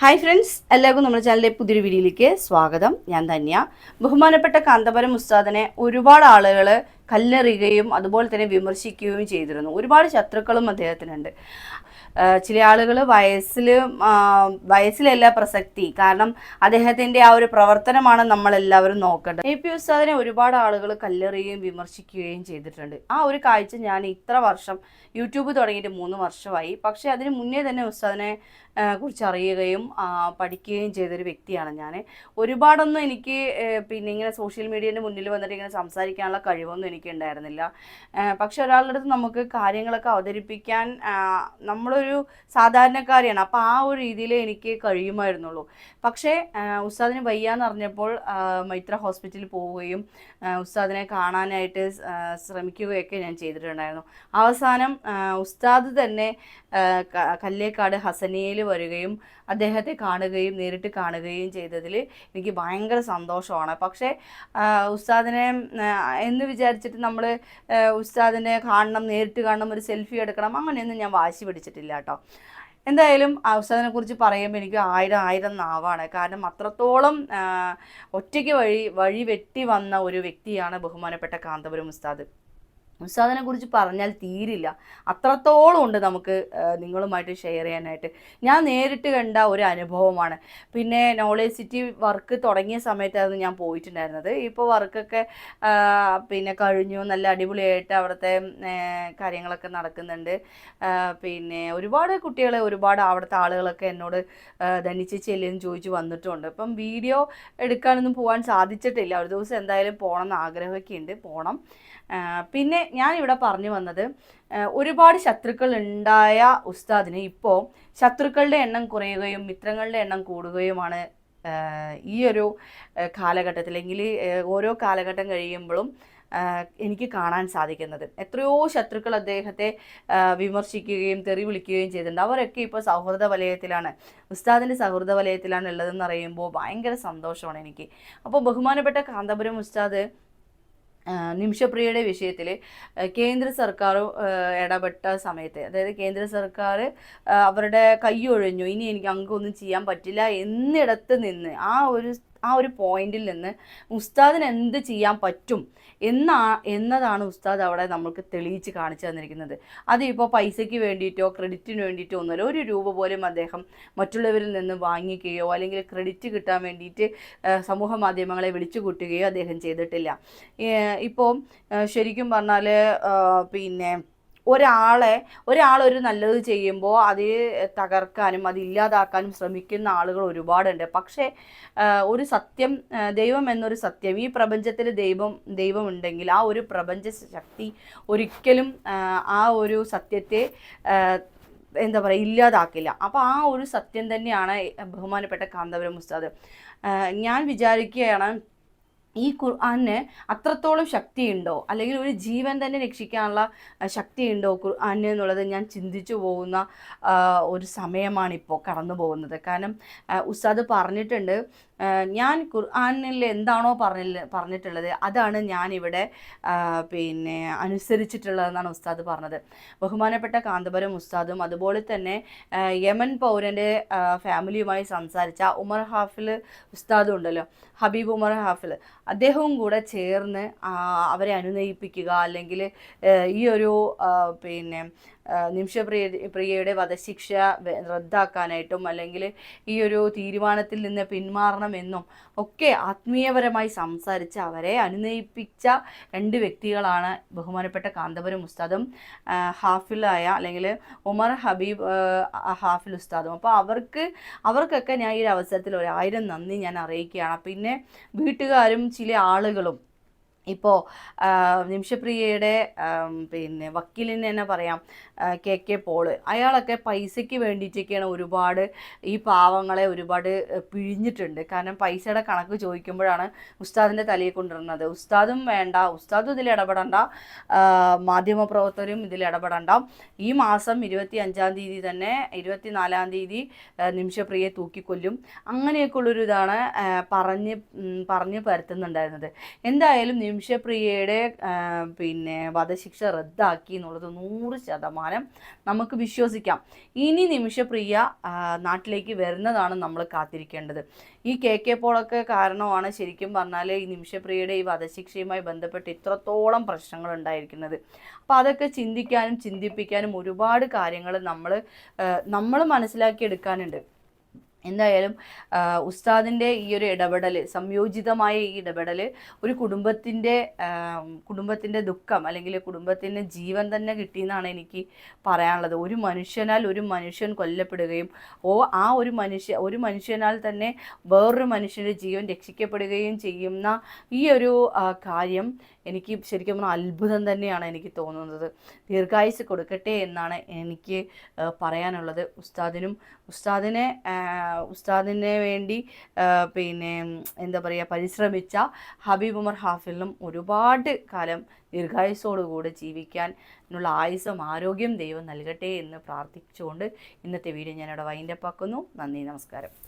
Hi friends എല്ലാവർക്കും നമ്മുടെ ചാനലിലെ പുതിയൊരു വീഡിയോയിലേക്ക് സ്വാഗതം. ഞാൻ ധന്യ. ബഹുമാനപ്പെട്ട കാന്തപുരം ഉസ്താദിനെ ഒരുപാട് ആളുകൾ കല്ലെറിയുകയും അതുപോലെ തന്നെ വിമർശിക്കുകയും ചെയ്തിരുന്നു. ഒരുപാട് ശത്രുക്കളും അദ്ദേഹത്തിനുണ്ട്. ചില ആളുകൾ വയസ്സിൽ വയസ്സിലല്ല പ്രസക്തി. കാരണം അദ്ദേഹത്തിന്റെ ആ ഒരു പ്രവർത്തനമാണ് നമ്മളെല്ലാവരും നോക്കേണ്ടത്. എ. പി. ഉസ്താദിനെ ഒരുപാട് ആളുകൾ കല്ലെറിയുകയും വിമർശിക്കുകയും ചെയ്തിട്ടുണ്ട്. ആ ഒരു കാഴ്ച ഞാൻ ഇത്ര വർഷം യൂട്യൂബ് തുടങ്ങിയിട്ട് മൂന്ന് വർഷമായി. പക്ഷേ അതിന് മുന്നേ തന്നെ ഉസ്താദിനെ കുറിച്ച് അറിയുകയും പഠിക്കുകയും ചെയ്തൊരു വ്യക്തിയാണ് ഞാൻ ഒരുപാടൊന്നും എനിക്ക് പിന്നെ ഇങ്ങനെ സോഷ്യൽ മീഡിയേന്റെ മുന്നിൽ വന്നിട്ട് ഇങ്ങനെ സംസാരിക്കാനുള്ള കഴിവൊന്നും എനിക്ക് ഉണ്ടായിരുന്നില്ല പക്ഷെ ഒരാളുടെ അടുത്ത് നമുക്ക് കാര്യങ്ങളൊക്കെ അവതരിപ്പിക്കാൻ നമ്മളൊരു സാധാരണക്കാരിയാണ്. അപ്പോൾ ആ ഒരു രീതിയിൽ എനിക്ക് കഴിയുമായിരുന്നുള്ളൂ. പക്ഷേ ഉസ്താദിന് വയ്യാന്ന് അറിഞ്ഞപ്പോൾ മൈത്ര ഹോസ്പിറ്റലിൽ പോവുകയും ഉസ്താദിനെ കാണാനായിട്ട് ശ്രമിക്കുകയൊക്കെ ഞാൻ ചെയ്തിട്ടുണ്ടായിരുന്നു. അവസാനം ഉസ്താദ് തന്നെ കല്ലേക്കാട് ഹസനിയയിൽ വരികയും അദ്ദേഹത്തെ കാണുകയും നേരിട്ട് കാണുകയും ചെയ്തതിൽ എനിക്ക് ഭയങ്കര സന്തോഷമാണ്. പക്ഷേ ഉസ്താദിനെ എന്ന് എന്ന് വിചാരിച്ചിട്ട് നമ്മൾ ഉസ്താദിനെ കാണണം നേരിട്ട് കാണണം ഒരു സെൽഫി എടുക്കണം അങ്ങനെയൊന്നും ഞാൻ വാശി പിടിച്ചിട്ടില്ല കേട്ടോ. എന്തായാലും ആ ഉസ്താദിനെ കുറിച്ച് പറയുമ്പോൾ എനിക്ക് ആയിരം ആയിരം നാവാണ്. കാരണം അത്രത്തോളം ഒറ്റയ്ക്ക് വഴി വഴി വെട്ടി വന്ന ഒരു വ്യക്തിയാണ് ബഹുമാനപ്പെട്ട കാന്തപുരം ഉസ്താദ്. ഉസ്താദിനെ കുറിച്ച് പറഞ്ഞാൽ തീരില്ല. അത്രത്തോളം ഉണ്ട് നമുക്ക് നിങ്ങളുമായിട്ട് ഷെയർ ചെയ്യാനായിട്ട്. ഞാൻ നേരിട്ട് കണ്ട ഒരു അനുഭവമാണ്. പിന്നെ നോളേജ് സിറ്റി വർക്ക് തുടങ്ങിയ സമയത്തായിരുന്നു ഞാൻ പോയിട്ടുണ്ടായിരുന്നത്. ഇപ്പോൾ വർക്കൊക്കെ പിന്നെ കഴിഞ്ഞു. നല്ല അടിപൊളിയായിട്ട് അവിടുത്തെ കാര്യങ്ങളൊക്കെ നടക്കുന്നുണ്ട്. പിന്നെ ഒരുപാട് കുട്ടികളെ ഒരുപാട് അവിടുത്തെ ആളുകളൊക്കെ എന്നോട് ധനിച്ച് ചെല്ലിയെന്ന് ചോദിച്ചു വന്നിട്ടുണ്ട്. അപ്പം വീഡിയോ എടുക്കാനൊന്നും പോകാൻ സാധിച്ചിട്ടില്ല. ഒരു ദിവസം എന്തായാലും പോകണം എന്ന് ആഗ്രഹമൊക്കെ ഉണ്ട്. പോകണം പിന്നെ ഞാൻ ഇവിടെ പറഞ്ഞു വന്നത് ഒരുപാട് ശത്രുക്കൾ ഉണ്ടായ ഉസ്താദിന് ഇപ്പോൾ ശത്രുക്കളുടെ എണ്ണം കുറയുകയും മിത്രങ്ങളുടെ എണ്ണം കൂടുകയുമാണ് ഈ ഒരു കാലഘട്ടത്തിൽ. ഓരോ കാലഘട്ടം കഴിയുമ്പോഴും എനിക്ക് കാണാൻ സാധിക്കുന്നത്. എത്രയോ ശത്രുക്കൾ അദ്ദേഹത്തെ വിമർശിക്കുകയും തെറി വിളിക്കുകയും ചെയ്തിട്ടുണ്ട്. അവരൊക്കെ ഇപ്പോൾ സൗഹൃദ വലയത്തിലാണ്. ഉസ്താദിന്റെ സൗഹൃദ വലയത്തിലാണ് ഉള്ളതെന്ന് അറിയുമ്പോൾ ഭയങ്കര സന്തോഷമാണ് എനിക്ക്. അപ്പോൾ ബഹുമാനപ്പെട്ട കാന്തപുരം ഉസ്താദ് നിമിഷപ്രിയയുടെ വിഷയത്തിൽ കേന്ദ്ര സർക്കാർ ഇടപെട്ട സമയത്ത് അതായത് കേന്ദ്ര സർക്കാർ അവരുടെ കൈയൊഴിഞ്ഞു ഇനി എനിക്ക് അങ്കൊന്നും ചെയ്യാൻ പറ്റില്ല എന്നിടത്ത് നിന്ന് ആ ഒരു ആ ഒരു പോയിന്റിൽ നിന്ന് ഉസ്താദിന് എന്ത് ചെയ്യാൻ പറ്റും എന്നാ എന്നതാണ് ഉസ്താദ് അവിടെ നമ്മൾക്ക് തെളിയിച്ച് കാണിച്ചു തന്നിരിക്കുന്നത്. അത് ഇപ്പോൾ പൈസയ്ക്ക് വേണ്ടിയിട്ടോ ക്രെഡിറ്റിന് വേണ്ടിയിട്ടോ ഒന്നുമല്ല ഒരു രൂപ പോലും അദ്ദേഹം മറ്റുള്ളവരിൽ നിന്ന് വാങ്ങിക്കുകയോ അല്ലെങ്കിൽ ക്രെഡിറ്റ് കിട്ടാൻ വേണ്ടിയിട്ട് സമൂഹ മാധ്യമങ്ങളെ വിളിച്ചു കൂട്ടുകയോ അദ്ദേഹം ചെയ്തിട്ടില്ല. ഇപ്പോൾ ശരിക്കും പറഞ്ഞാൽ പിന്നെ ഒരാളെ ഒരാളൊരു ഒരു നല്ലത് ചെയ്യുമ്പോൾ അത് തകർക്കാനും അത് ഇല്ലാതാക്കാനും ശ്രമിക്കുന്ന ആളുകൾ ഒരുപാടുണ്ട്. പക്ഷേ ഒരു സത്യം ദൈവം എന്നൊരു സത്യം ഈ പ്രപഞ്ചത്തിൽ ദൈവം ദൈവമുണ്ടെങ്കിൽ ആ ഒരു പ്രപഞ്ച ശക്തി ഒരിക്കലും ആ ഒരു സത്യത്തെ എന്താ പറയുക ഇല്ലാതാക്കില്ല. അപ്പോൾ ആ ഒരു സത്യം തന്നെയാണ് ബഹുമാനപ്പെട്ട കാന്തപുരം ഉസ്താദ്. ഞാൻ വിചാരിക്കുകയാണ് ഈ ഖുർആന് അത്രത്തോളം ശക്തിയുണ്ടോ? അല്ലെങ്കിൽ ഒരു ജീവൻ തന്നെ രക്ഷിക്കാനുള്ള ശക്തിയുണ്ടോ ഖുർആന് എന്നുള്ളത് ഞാൻ ചിന്തിച്ചു പോകുന്ന ഒരു സമയമാണിപ്പോൾ കടന്നു പോകുന്നത് കാരണം ഉസ്താദ് പറഞ്ഞിട്ടുണ്ട് ഞാൻ ഖുർആാനിൽ എന്താണോ പറഞ്ഞ പറഞ്ഞിട്ടുള്ളത് അതാണ് ഞാനിവിടെ പിന്നെ അനുസരിച്ചിട്ടുള്ളതെന്നാണ് ഉസ്താദ് പറഞ്ഞത്. ബഹുമാനപ്പെട്ട കാന്തപുരം ഉസ്താദും അതുപോലെ തന്നെ യമൻ പൗരന്റെ ഫാമിലിയുമായി സംസാരിച്ച ഉമർ ഹാഫിൽ ഉസ്താദും ഉണ്ടല്ലോ ഹബീബ് ഉമർ ഹാഫിൽ. അദ്ദേഹവും കൂടെ ചേർന്ന് അവരെ അനുനയിപ്പിക്കുക അല്ലെങ്കിൽ ഈ ഒരു പിന്നെ നിമിഷപ്രിയ പ്രിയയുടെ വധശിക്ഷ റദ്ദാക്കാനായിട്ടും അല്ലെങ്കിൽ ഈ ഒരു തീരുമാനത്തിൽ നിന്ന് പിന്മാറണമെന്നും ഒക്കെ ആത്മീയപരമായി സംസാരിച്ച് അവരെ അനുനയിപ്പിച്ച രണ്ട് വ്യക്തികളാണ് ബഹുമാനപ്പെട്ട കാന്തപുരം ഉസ്താദും ഹാഫിലായ അല്ലെങ്കിൽ ഉമർ ഹബീബ് ഹാഫിൽ ഉസ്താദും. അപ്പോൾ അവർക്ക് അവർക്കൊക്കെ ഞാൻ ഈ ഒരു അവസരത്തിൽ ഒരായിരം നന്ദി ഞാൻ അറിയിക്കുകയാണ്. പിന്നെ വീട്ടുകാരും ചില ആളുകളും ഇപ്പോൾ നിമിഷപ്രിയയുടെ പിന്നെ വക്കീലിന് തന്നെ പറയാം കെ കെ പോൾ. അയാളൊക്കെ പൈസയ്ക്ക് വേണ്ടിയിട്ടൊക്കെയാണ് ഒരുപാട് ഈ പാവങ്ങളെ ഒരുപാട് പിഴിഞ്ഞിട്ടുണ്ട്. കാരണം പൈസയുടെ കണക്ക് ചോദിക്കുമ്പോഴാണ് ഉസ്താദിന്റെ തലയിൽ കൊണ്ടുവരുന്നത്. ഉസ്താദും വേണ്ട ഉസ്താദും ഇതിൽ ഇടപെടണ്ട മാധ്യമപ്രവർത്തകരും ഇതിൽ ഇടപെടണ്ട. ഈ മാസം ഇരുപത്തി അഞ്ചാം തീയതി തന്നെ ഇരുപത്തി നാലാം തീയതി നിമിഷപ്രിയെ തൂക്കിക്കൊല്ലും. അങ്ങനെയൊക്കെയുള്ളൊരു ഇതാണ് പറഞ്ഞ് പറഞ്ഞ് പരത്തുന്നുണ്ടായിരുന്നത്. എന്തായാലും നിമിഷപ്രിയയുടെ പിന്നെ വധശിക്ഷ റദ്ദാക്കി എന്നുള്ളത് നൂറ് ശതമാനം നമുക്ക് വിശ്വസിക്കാം. ഇനി നിമിഷപ്രിയ നാട്ടിലേക്ക് വരുന്നതാണ് നമ്മൾ കാത്തിരിക്കേണ്ടത്. ഈ കെ കെ പോളൊക്കെ കാരണമാണ് ശരിക്കും പറഞ്ഞാൽ ഈ നിമിഷപ്രിയയുടെ ഈ വധശിക്ഷയുമായി ബന്ധപ്പെട്ട് ഇത്രത്തോളം പ്രശ്നങ്ങൾ ഉണ്ടായിരിക്കുന്നത്. അപ്പോൾ അതൊക്കെ ചിന്തിക്കാനും ചിന്തിപ്പിക്കാനും ഒരുപാട് കാര്യങ്ങൾ നമ്മൾ നമ്മൾ മനസ്സിലാക്കിയെടുക്കാനുണ്ട്. എന്തായാലും ഉസ്താദിന്റെ ഈ ഒരു ഇടപെടൽ സംയോജിതമായ ഈ ഇടപെടൽ ഒരു കുടുംബത്തിന്റെ കുടുംബത്തിന്റെ ദുഃഖം അല്ലെങ്കിൽ കുടുംബത്തിന്റെ ജീവൻ തന്നെ കിട്ടിയെന്നാണ് എനിക്ക് പറയാനുള്ളത്. ഒരു മനുഷ്യനാൽ ഒരു മനുഷ്യൻ കൊല്ലപ്പെടുകയും ഓ ആ ഒരു മനുഷ്യ ഒരു മനുഷ്യനാൽ തന്നെ വേറൊരു മനുഷ്യന്റെ ജീവൻ രക്ഷിക്കപ്പെടുകയും ചെയ്യുന്ന ഈ ഒരു കാര്യം എനിക്ക് ശരിക്കും പറഞ്ഞാൽ അത്ഭുതം തന്നെയാണ് എനിക്ക് തോന്നുന്നത്. ദീർഘായുസ് കൊടുക്കട്ടെ എന്നാണ് എനിക്ക് പറയാനുള്ളത്. ഉസ്താദിനും ഉസ്താദിനെ ഉസ്താദിനെ വേണ്ടി പിന്നെ എന്താ പറയുക പരിശ്രമിച്ച ഹബീബ് ഉമർ ഹാഫിലിനും ഒരുപാട് കാലം ദീർഘായുസോടുകൂടി ജീവിക്കാൻ ഉള്ള ആയുസ്സും ആരോഗ്യം ദൈവം നൽകട്ടെ എന്ന് പ്രാർത്ഥിച്ചുകൊണ്ട് ഇന്നത്തെ വീഡിയോ ഞാനിവിടെ വൈൻഡപ്പ് ആക്കുന്നു നന്ദി നമസ്കാരം.